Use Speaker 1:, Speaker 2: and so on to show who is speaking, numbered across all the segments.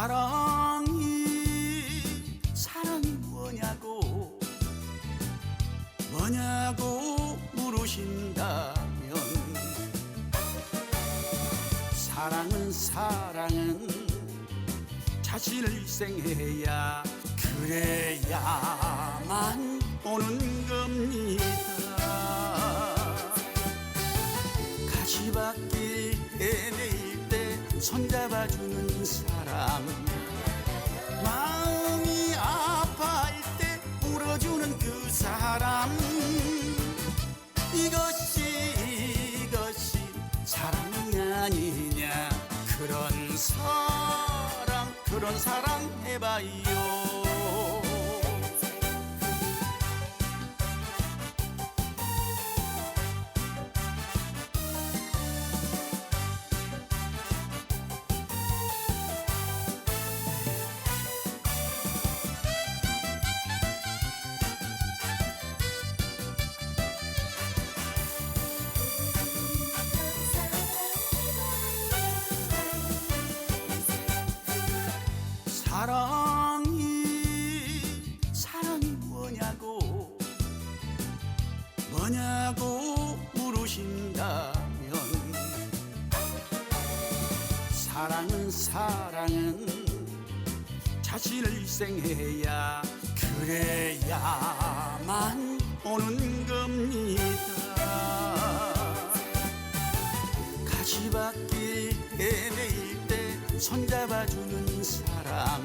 Speaker 1: 사랑이 사랑이 뭐냐고 뭐냐고 물으신다면 사랑은 사랑은 자신을 희생해야 그래야만 오는 겁니다. 가시밭길 헤매일 때 손잡아주는 사람 사랑 그런 사랑 해봐요 뭐냐고 물으신다면 사랑은 사랑은 자신을 희생해야 그래야만 오는 겁니다. 가시밭길 헤매일 때 손잡아주는 사람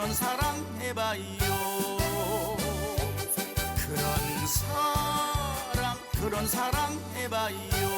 Speaker 1: 그런 사랑 해봐요. 그런 사랑 그런 사랑 해봐요